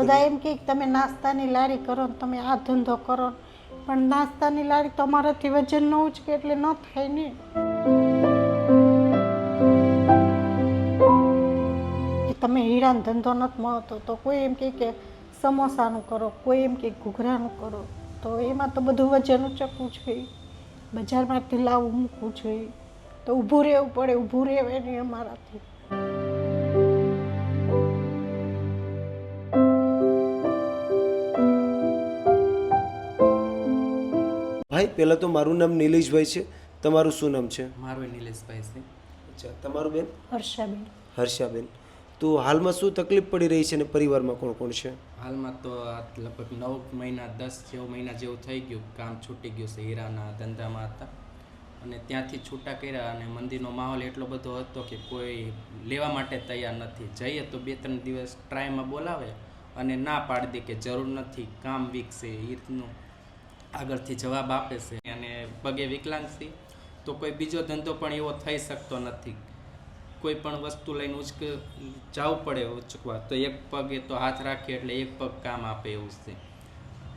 બધા એમ કે તમે નાસ્તાની લારી કરો ને તમે આ ધંધો કરો. પણ નાસ્તાની લારી તો અમારાથી વજન ન ઉચકે એટલે ન થાય ને. તમે હીરાનો ધંધો નથી મળતો તો કોઈ એમ કહે કે સમોસાનું કરો, કોઈ એમ કે ઘૂઘરાનું કરો. તો એમાં તો બધું વજન ઉચકવું જોઈએ બજારમાંથી લાવવું મૂકવું જોઈએ તો ઊભું રહેવું પડે, ઊભું રહેવાય નહીં અમારાથી. પહેલાં તો મારું નામ નિલેશભાઈ છે. તમારું શું નામ છે? મારું એ નિલેશભાઈ છે. અચ્છા તમારું બેન? હર્ષાબેન. હર્ષાબેન. તો હાલમાં શું તકલીફ પડી રહી છે અને પરિવારમાં કોણ કોણ છે? હાલમાં તો લગભગ નવ મહિના દસ જેવો મહિના જેવું થઈ ગયું. કામ છૂટી ગયું છે હીરાના ધંધામાં હતા. અને ત્યાંથી છૂટા કર્યા અને મંદિરનો માહોલ એટલો બધો હતો કે કોઈ લેવા માટે તૈયાર નથી. જઈએ તો બે ત્રણ દિવસ ટ્રાયમાં બોલાવે અને ના પાડી દે કે જરૂર નથી. કામ વીક છે એ રીતનું આગળથી જવાબ આપે છે. અને પગે વિકલાંગ છે તો કોઈ બીજો ધંધો પણ એવો થઈ શકતો નથી. કોઈ પણ વસ્તુ લઈને ઉચક જવું પડે ઉચકવા. તો એક પગે તો હાથ રાખીએ એટલે એક પગ કામ આપે એવું છે.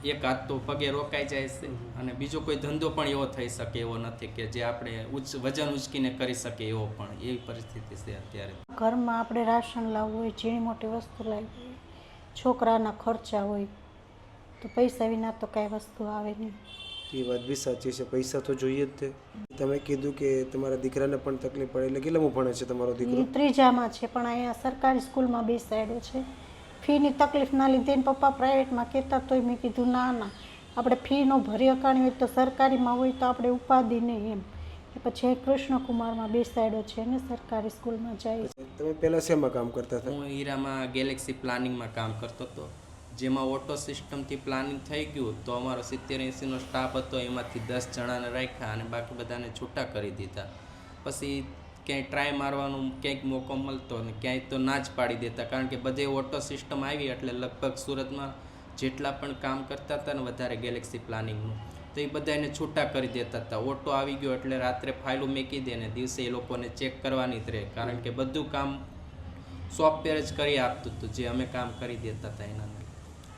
એક હાથ તો પગે રોકાઈ જાય છે. અને બીજો કોઈ ધંધો પણ એવો થઈ શકે એવો નથી કે જે આપણે ઉચ્ચ વજન ઉચકીને કરી શકે એવો પણ. એવી પરિસ્થિતિ છે અત્યારે. ઘરમાં આપણે રાશન લાવવું હોય ઝીણી મોટી વસ્તુ લાવવી છોકરાના ખર્ચા હોય તો પૈસા વિના તો કાંઈ વસ્તુ આવે નહીં. એ વાત બી સાચી છે પૈસા તો જોઈએ જ તે. તમે કીધું કે તમારા દીકરાને પણ તકલીફ પડે એટલે કેટલામાં ભણે છે તમારો દીકરો? ત્રીજામાં છે પણ અહીંયા સરકારી સ્કૂલમાં બેસાડ્યો છે. ફીની તકલીફ ના લીધે એને પપ્પા પ્રાઇવેટમાં કહેતા તોય મેં કીધું ના ના આપણે ફીનો ભરી અકાણી હોય તો સરકારીમાં હોય તો આપણે ઉપાધિ નહીં એમ. કે પછી કૃષ્ણકુમારમાં બેસાડ્યો છે ને સરકારી સ્કૂલમાં જાય છે. તમે પહેલાં શેમાં કામ કરતા હતા? હું હીરામાં ગેલેક્સી પ્લાનિંગમાં કામ કરતો હતો. જેમાં ઓટો સિસ્ટમથી પ્લાનિંગ થઈ ગયું તો અમારો સિત્તેર એંસીનો સ્ટાફ હતો, એમાંથી દસ જણાને રાખ્યા અને બાકી બધાને છૂટા કરી દીધા પછી ક્યાંય ટ્રાય મારવાનું ક્યાંક મોકો મળતો અને ક્યાંય તો ના જ પાડી દેતા, કારણ કે બધે ઓટો સિસ્ટમ આવી એટલે લગભગ સુરતમાં જેટલા પણ કામ કરતા હતા ને વધારે ગેલેક્સી પ્લાનિંગનું તો એ બધાને છૂટા કરી દેતા હતા ઓટો આવી ગયો એટલે રાત્રે ફાઇલો મેકી દે ને દિવસે એ લોકોને ચેક કરવાની જ રહે, કારણ કે બધું કામ સોફ્ટવેર જ કરી આપતું હતું, જે અમે કામ કરી દેતા હતા એના.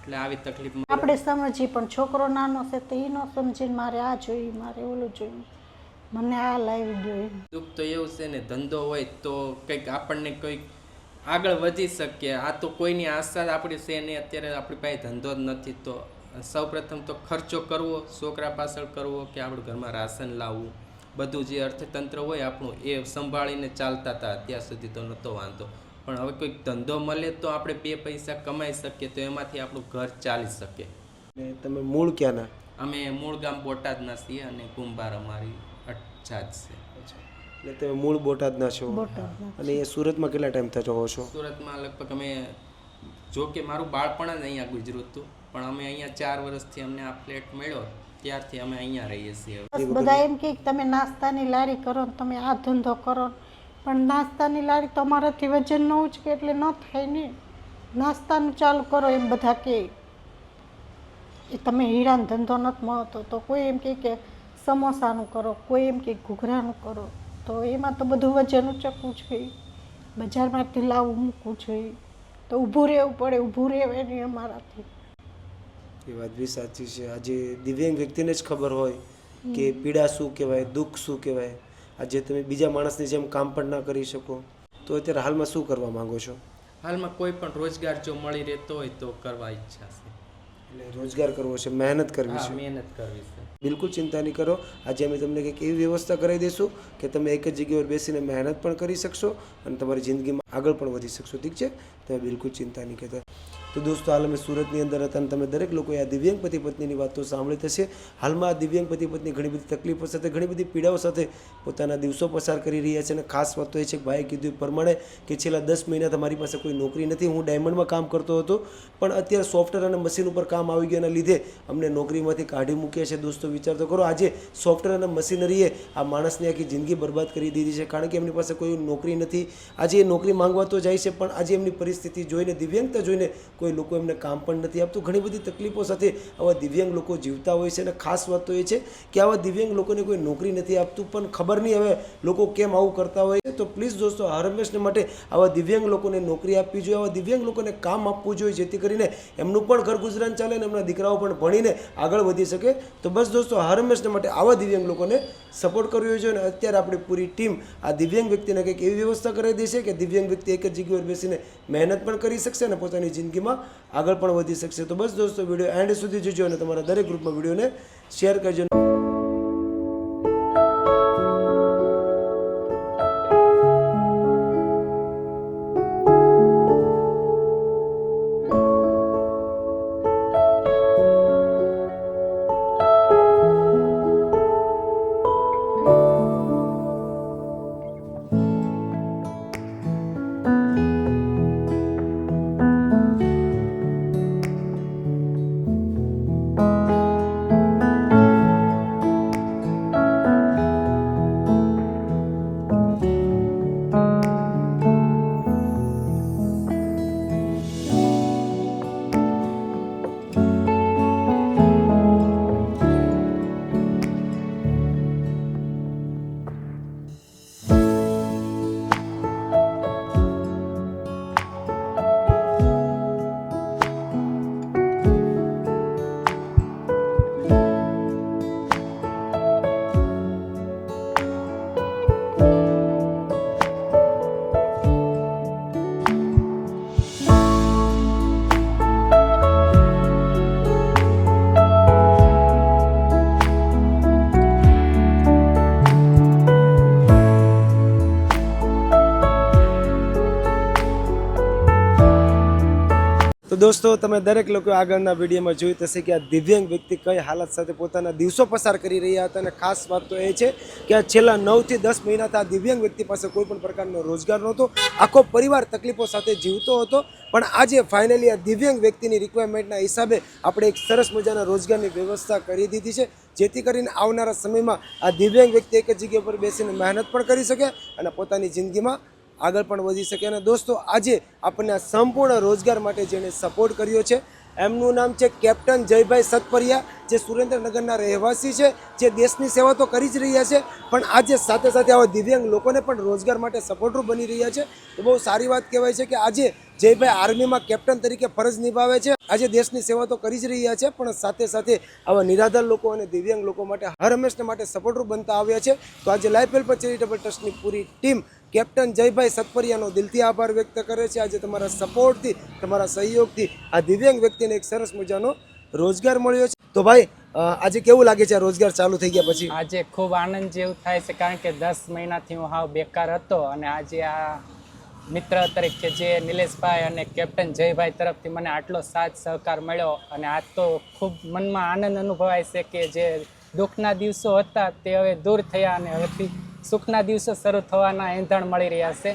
એટલે આવી તકલીફમાં આપણે સમજીએ પણ છોકરો નાનો છે તો એ ન સમજીને મારે આ જોઈએ મારે ઓલું જોયું. મને આ લાવી દો દુઃખ તો એવું છે ને ધંધો હોય તો કંઈક આપણને કંઈક આગળ વધી શકીએ. આ તો કોઈની આશા આપણી છે નહીં અત્યારે આપણી પાસે ધંધો જ નથી. તો સૌપ્રથમ તો ખર્ચો કરવો છોકરા પાછળ કરવો કે આપણું ઘરમાં રાશન લાવવું. બધું જે અર્થતંત્ર હોય આપણું એ સંભાળીને ચાલતા હતા. અત્યાર સુધી તો નહોતો વાંધો. પણ હવે કોઈક ધંધો મળે તો આપણે બે પૈસા કમાઈ શકીએ તો એમાંથી આપણું ઘર ચાલી શકે. અને તમે મૂળ ક્યાંના? અમે મૂળ ગામ બોટાદના છીએ અને કુંભાર અમારી અચ્છા છે. એટલે તમે મૂળ બોટાદના છો. અને એ સુરતમાં કેટલા ટાઈમ થતો હો છો? સુરતમાં લગભગ અમે જો કે મારું બાળપણ જ અહીંયા ગુજર્યું હતું પણ અમે અહીંયા ચાર વર્ષથી અમને આ ફ્લેટ મળ્યો ત્યારથી અમે અહીંયા રહીએ છીએ. બધા એમ કે તમે નાસ્તાની લારી કરો ને તમે આ ધંધો કરો. પણ નાસ્તાની લારી તમારાથી વજન ન ઉચકે એટલે ન થાય ને. નાસ્તાનું ચાલુ કરો એમ બધા કહે એ તમે હીરાનો ધંધો નથી મળતો તો કોઈ એમ કહે કે સમોસાનું કરો, કોઈ એમ કે ઘૂઘરાનું કરો. તો એમાં તો બધું વજન ઉચકવું જોઈએ બજારમાંથી લાવવું મૂકવું જોઈએ તો ઊભું રહેવું પડે, ઊભું રહેવાય નહીં અમારાથી. એ વાત બી સાચી છે. આજે દિવ્યાંગ વ્યક્તિને જ ખબર હોય કે પીડા શું કહેવાય, દુઃખ શું કહેવાય. આજે તમે બીજા માણસની જેમ કામ પણ ના કરી શકો. તો અત્યારે હાલમાં શું કરવા માંગો છો? હાલમાં કોઈ પણ રોજગાર જો મળી રહેતો હોય તો કરવા ઈચ્છા છે. એટલે રોજગાર કરવો છે મહેનત કરવી છે. મહેનત કરવી છે. બિલકુલ ચિંતા નહીં કરો. આજે અમે તમને કંઈક એવી વ્યવસ્થા કરાવી દઈશું કે તમે એક જ જગ્યા પર બેસીને મહેનત પણ કરી શકશો અને તમારી જિંદગીમાં આગળ પણ વધી શકશો. ઠીક છે? તમે બિલકુલ ચિંતા નહીં કરતા. તો દોસ્તો, હાલ અમે સુરતની અંદર હતા અને તમે દરેક લોકોએ આ દિવ્યાંગ પતિ પત્નીની વાતો સાંભળી થશે. હાલમાં આ દિવ્યાંગ પતિ પત્ની ઘણી બધી તકલીફો સાથે, ઘણી બધી પીડાઓ સાથે પોતાના દિવસો પસાર કરી રહ્યા છે અને ખાસ વાત તો એ છે કે ભાઈએ કીધું પ્રમાણે કે છેલ્લા દસ મહિના તમારી પાસે કોઈ નોકરી નથી, હું ડાયમંડમાં કામ કરતો હતો, પણ અત્યારે સોફ્ટવેર અને મશીન ઉપર કામ આવી ગયાના લીધે અમને નોકરીમાંથી કાઢી મૂક્યા છે. દોસ્તો, વિચાર તો કરો, આજે સોફ્ટવેર અને મશીનરીએ આ માણસની આખી જિંદગી બરબાદ કરી દીધી છે, કારણ કે એમની પાસે કોઈ નોકરી નથી. આજે એ નોકરી માંગવા તો જાય છે, પણ આજે એમની પરિસ્થિતિ જોઈને, દિવ્યાંગતા જોઈને કોઈ કોઈ લોકો એમને કામ પણ નથી આપતું. ઘણી બધી તકલીફો સાથે આવા દિવ્યાંગ લોકો જીવતા હોય છે અને ખાસ વાત તો એ છે કે આવા દિવ્યાંગ લોકોને કોઈ નોકરી નથી આપતું, પણ ખબર નહીં હવે લોકો કેમ આવું કરતા હોય છે. તો પ્લીઝ દોસ્તો હર હંમેશને માટે આવા દિવ્યાંગ લોકોને નોકરી આપવી જોઈએ, આવા દિવ્યાંગ લોકોને કામ આપવું જોઈએ, જેથી કરીને એમનું પણ ઘર ગુજરાન ચાલે અને એમના દીકરાઓ પણ ભણીને આગળ વધી શકે. તો બસ દોસ્તો હર હંમેશને માટે આવા દિવ્યાંગ લોકોને સપોર્ટ કરવો જોઈએ અને અત્યારે આપણી પૂરી ટીમ આ દિવ્યાંગ વ્યક્તિને કંઈક એવી વ્યવસ્થા કરાવી દેશે કે દિવ્યાંગ વ્યક્તિ એક જ જગ્યા પર બેસીને મહેનત પણ કરી શકશે અને પોતાની જિંદગીમાં આગળ પણ વધી શકશે. તો બસ દોસ્તો, વીડિયો એન્ડ સુધી જોજો અને તમારા દરેક ગ્રુપમાં વિડીયોને શેર કરજો. દોસ્તો, તમે દરેક લોકો આગળના વિડીયોમાં જોયું થશે કે આ દિવ્યાંગ વ્યક્તિ કઈ હાલત સાથે પોતાના દિવસો પસાર કરી રહ્યા હતા અને ખાસ વાત તો એ છે કે આ છેલ્લા નવથી દસ મહિનાથી આ દિવ્યાંગ વ્યક્તિ પાસે કોઈ પણ પ્રકારનો રોજગાર નહોતો, આખો પરિવાર તકલીફો સાથે જીવતો હતો. પણ આજે ફાઇનલી આ દિવ્યાંગ વ્યક્તિની રિક્વાયરમેન્ટના હિસાબે આપણે એક સરસ મજાના રોજગારની વ્યવસ્થા કરી દીધી છે, જેથી કરીને આવનારા સમયમાં આ દિવ્યાંગ વ્યક્તિ એક જ જગ્યા પર બેસીને મહેનત પણ કરી શકે અને પોતાની જિંદગીમાં આગળ પણ વધી શકે અને દોસ્તો, આજે આપણને સંપૂર્ણ રોજગાર માટે જેણે સપોર્ટ કર્યો છે, એમનું નામ છે કેપ્ટન જયભાઈ સતપરિયા, જે સુરેન્દ્રનગરના રહેવાસી છે, જે દેશની સેવા તો કરી જ રહ્યા છે, પણ આજે સાથે સાથે આવા દિવ્યાંગ લોકોને પણ રોજગાર માટે સપોર્ટરૂપ બની રહ્યા છે. તો બહુ સારી વાત કહેવાય છે કે આજે જયભાઈ આર્મીમાં કેપ્ટન તરીકે ફરજ નિભાવે છે. આજે દેશની સેવા તો કરી જ રહ્યા છે, પણ સાથે સાથે આવા નિરાધાર લોકો અને દિવ્યાંગ લોકો માટે હર હંમેશને માટે સપોર્ટરૂપ બનતા આવ્યા છે. તો આજે લાઈફ હેલ્પ ચેરિટેબલ ટ્રસ્ટની પૂરી ટીમ કેપ્ટન જયભાઈ સતપરિયાનો દિલથી આભાર વ્યક્ત કરે છે. આજે તમારા સપોર્ટથી, તમારા સહયોગથી આ દિવ્યાંગ વ્યક્તિને એક સરસ મજાનો રોજગાર મળ્યો છે. તો ભાઈ આજે કેવું લાગે છે રોજગાર ચાલુ થઈ ગયા પછી? આજે ખૂબ આનંદ જેવું થાય છે, કારણ કે દસ મહિનાથી હું હાવ બેકાર હતો અને આજે આ મિત્ર તરીકે જે નિલેશભાઈ અને કેપ્ટન જયભાઈ તરફથી મને આટલો સાથ સહકાર મળ્યો અને આજ તો ખૂબ મનમાં આનંદ અનુભવાય છે કે જે દુઃખના દિવસો હતા તે હવે દૂર થયા અને હવેથી સુખના દિવસો શરૂ થવાના એંધણ મળી રહ્યા છે.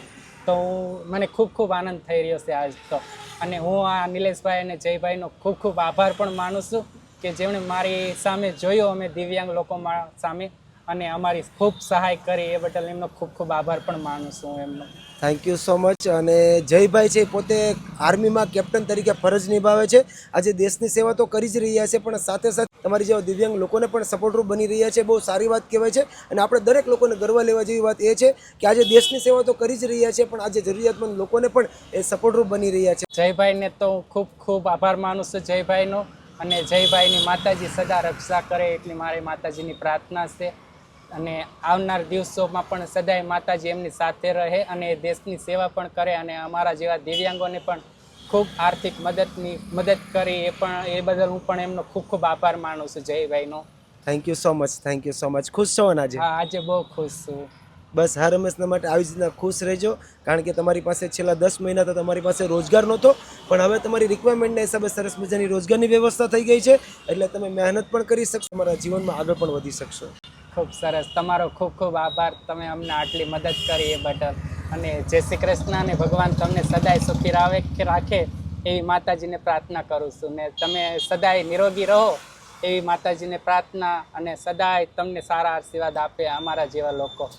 તો હું મને ખૂબ ખૂબ આનંદ થઈ રહ્યો છે આજ તો. અને હું આ નિલેશભાઈ અને જયભાઈનો ખૂબ ખૂબ આભાર પણ માનું છું કે જેમણે મારી સામે જોયો, અમે દિવ્યાંગ લોકોમાં સામે. અને અમારી ખૂબ સહાય કરી એ બદલ એમનો ખૂબ ખૂબ આભાર પણ માનું છું એમનો. થેન્ક યુ સો મચ અને જયભાઈ છે પોતે આર્મીમાં કેપ્ટન તરીકે ફરજ નિભાવે છે. આજે દેશની સેવા તો કરી જ રહ્યા છે પણ સાથે સાથે તમારી જેવા દિવ્યાંગ લોકોને પણ સપોર્ટરૂપ બની રહ્યા છે. બહુ સારી વાત કહેવાય છે. અને આપણે દરેક લોકોને ગર્વ લેવા જેવી વાત એ છે કે આજે દેશની સેવા તો કરી જ રહ્યા છે પણ આજે જરૂરિયાતમંદ લોકોને પણ એ સપોર્ટરૂપ બની રહ્યા છે. જયભાઈને તો હું ખૂબ ખૂબ આભાર માનું છું જયભાઈનો. અને જયભાઈની માતાજી સદા રક્ષા કરે એટલી મારી માતાજીની પ્રાર્થના છે. અને આવનાર દિવસોમાં પણ સદાય માતાજી એમની સાથે રહે અને દેશની સેવા પણ કરે અને અમારા જેવા દિવ્યાંગોને પણ ખૂબ આર્થિક મદદની મદદ કરી એ પણ એ બદલ હું પણ એમનો ખૂબ ખૂબ આભાર માનું છું જયભાઈનો thank you so much thank you so much ખુશ છો આજે હા આજે બહુ ખુશ છું. બસ હર હંમેશના માટે આવી જ રીતના ખુશ રહેજો કારણ કે તમારી પાસે છેલ્લા દસ મહિના તો તમારી પાસે રોજગાર નહોતો પણ હવે તમારી રિક્વાયરમેન્ટના હિસાબે સરસ મજાની રોજગારની વ્યવસ્થા થઈ ગઈ છે એટલે તમે મહેનત પણ કરી શકશો તમારા જીવનમાં આગળ પણ વધી શકશો. ખૂબ સરસ. તમારો ખૂબ ખૂબ આભાર. તમે અમને આટલી મદદ કરી એ બદલ. અને જય શ્રી કૃષ્ણ અને ભગવાન તમને સદાય સુખી રાવે કે રાખે એવી માતાજીને પ્રાર્થના કરું છું. ને તમે સદાય નિરોગી રહો એવી માતાજીને પ્રાર્થના અને સદાય તમને સારા આશીર્વાદ આપે અમારા જેવા લોકો.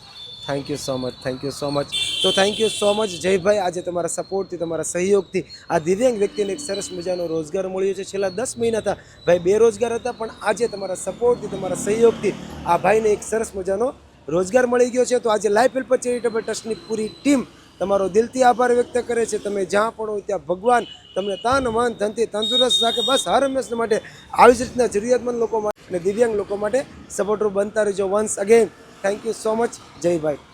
Thank you so much thank you so much તો thank you so much Jaybhai આજે તમારા સપોર્ટથી તમારા સહયોગથી આ દિવ્યાંગ વ્યક્તિને એક સરસ મજાનો રોજગાર મળ્યો છે. છેલ્લા દસ મહિના હતા. ભાઈ બેરોજગાર હતા, પણ આજે તમારા સપોર્ટથી તમારા સહયોગથી આ ભાઈને એક સરસ મજાનો રોજગાર મળી ગયો છે. તો આજે લાઈફ હેલ્પર ચેરિટેબલ ટ્રસ્ટની પૂરી ટીમ તમારો દિલથી આભાર વ્યક્ત કરે છે. તમે જ્યાં પણ હોય ત્યાં ભગવાન તમને તન, મન, ધનથી તંદુરસ્ત રાખે. બસ હર હંમેશા માટે આવી જ રીતના જરૂરિયાતમંદ લોકો માટે અને દિવ્યાંગ લોકો માટે સપોર્ટરૂપ બનતા રહેજો once again thank you so much Jay bhai